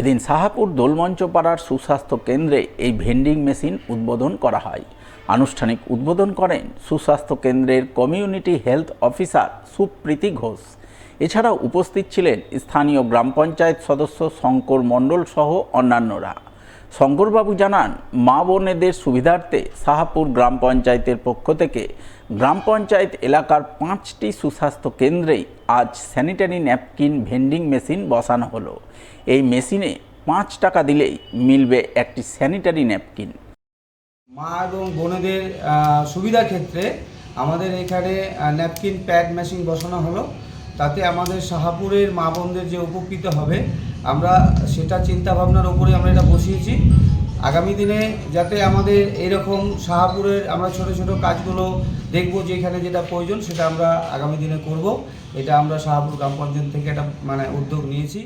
এদিন সাহাপুর দোলমঞ্চ পাড়ার সুস্বাস্থ্য কেন্দ্রে এই ভেন্ডিং মেশিন উদ্বোধন করা হয়। আনুষ্ঠানিক উদ্বোধন করেন সুস্বাস্থ্য কেন্দ্রের community health officer Supriti Ghosh. এছাড়াও উপস্থিত ছিলেন স্থানীয় গ্রাম পঞ্চায়েত সদস্য শঙ্কর মণ্ডল সহ অন্যান্যরা। শঙ্করবাবু জানান মা বোনেদের সুবিধার্থে সাহাপুর গ্রাম পঞ্চায়েতের পক্ষ থেকে গ্রাম পঞ্চায়েত এলাকার পাঁচটি সুস্বাস্থ্য কেন্দ্রেই আজ স্যানিটারি ন্যাপকিন ভেন্ডিং মেশিন বসানো হলো। এই মেশিনে পাঁচ টাকা দিলেই মিলবে একটি স্যানিটারি ন্যাপকিন। মা এবং বোনেদের আহ, সুবিধার ক্ষেত্রে আমাদের এখানে ন্যাপকিন প্যাড মেশিন বসানো হলো। তাতে আমাদের শাহাপুরের মা বোনদের যে উপকৃত হবে, আমরা সেটা চিন্তা ভাবনার উপরে আমরা এটা বসিয়েছি। আগামী দিনে যাতে আমাদের এরকম শাহাপুরের আমরা ছোট ছোট কাজগুলো দেখব যেখানে যেটা প্রয়োজন সেটা আমরা আগামী দিনে করব। এটা আমরা শাহাপুর গ্রাম পঞ্চায়েত থেকে একটা মানে উদ্যোগ নিয়েছি।